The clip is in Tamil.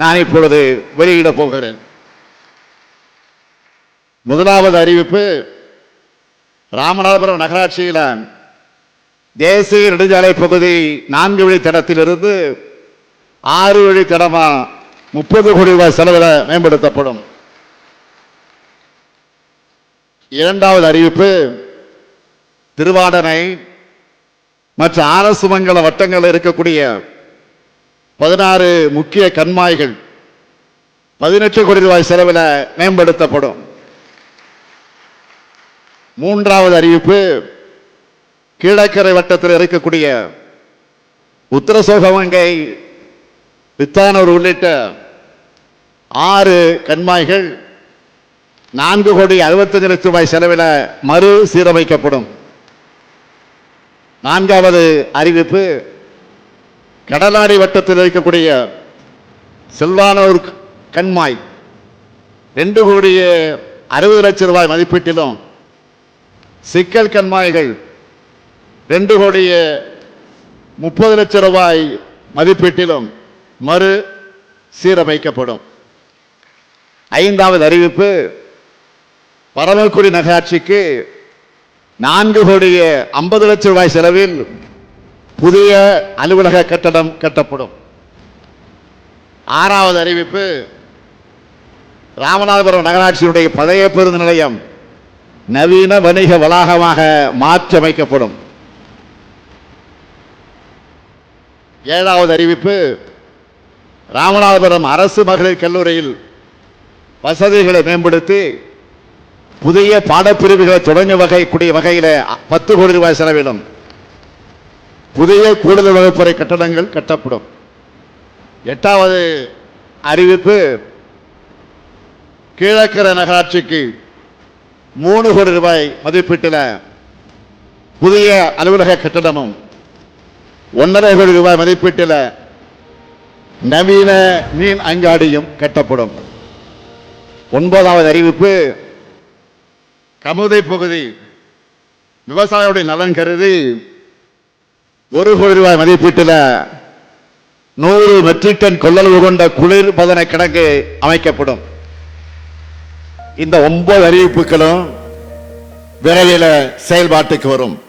நான் இப்பொழுது வெளியிடப் போகிறேன். முதலாவது அறிவிப்பு ராமநாதபுரம் நகராட்சியில் தேசிய நெடுஞ்சாலை பகுதி நான்கு வழி தடத்திலிருந்து ஆறு வழி தடமாக முப்பது கோடி ரூபாய் செலவில் மேம்படுத்தப்படும். இரண்டாவது அறிவிப்பு திருவாடனை மற்ற ஆரசுமங்கல வட்டங்களில் வட்டங்கள் இருக்கக்கூடிய பதினாறு முக்கிய கண்மாய்கள் பதினெட்டு கோடி ரூபாய் செலவில் மேம்படுத்தப்படும். மூன்றாவது அறிவிப்பு கீழக்கரை வட்டத்தில் இருக்கக்கூடிய உத்தரசோகமங்கை வித்தானூர் உள்ளிட்ட ஆறு கண்மாய்கள் நான்கு கோடி அறுபத்தஞ்சு லட்சம் ரூபாய் செலவில் மறு சீரமைக்கப்படும் நான்காவது அறிவிப்பு கடலாடி வட்டத்தில் இருக்கக்கூடிய செல்வானூர் கண்மாய் ரெண்டு கோடியே அறுபது லட்சம் ரூபாய் மதிப்பீட்டிலும் சிக்கல் கண்மாய்கள் ரெண்டு கோடியே முப்பது லட்சம் ரூபாய் மதிப்பீட்டிலும் மறு சீரமைக்கப்படும். ஐந்தாவது அறிவிப்பு பரமக்குடி நகராட்சிக்கு நான்கு கோடியே ஐம்பது லட்சம் ரூபாய் செலவில் புதிய அலுவலக கட்டடம் கட்டப்படும். ஆறாவது அறிவிப்பு ராமநாதபுரம் நகராட்சியினுடைய பழைய பேருந்து நிலையம் நவீன வணிக வளாகமாக மாற்றமைக்கப்படும் ஏழாவது அறிவிப்பு ராமநாதபுரம் அரசு மகளிர் கல்லூரியில் வசதிகளை மேம்படுத்தி புதிய பாடப்பிரிவுகளை தொடங்க கூடிய வகையில் பத்து கோடி ரூபாய் செலவிடும். புதிய கூடுதல் வகுப்பறை கட்டடங்கள் கட்டப்படும். எட்டாவது அறிவிப்பு கீழக்கரை நகராட்சிக்கு மூணு கோடி ரூபாய் மதிப்பீட்டில் புதிய அலுவலக கட்டடமும் ஒன்றரை கோடி ரூபாய் மதிப்பீட்டில் நவீன மீன் அங்காடியும் கட்டப்படும். ஒன்பதாவது அறிவிப்பு கமுதை பகுதி விவசாயிகளுடைய நலன் கருதி ஒரு கோடி ரூபாய் மதிப்பீட்டில் நூறு மெட்ரிக் டன் கொள்ளளவு கொண்ட குளிர்பதன கிடங்கு அமைக்கப்படும். இந்த ஒன்பது அறிவிப்புகளும் விரைவில் செயல்பாட்டுக்கு வரும்.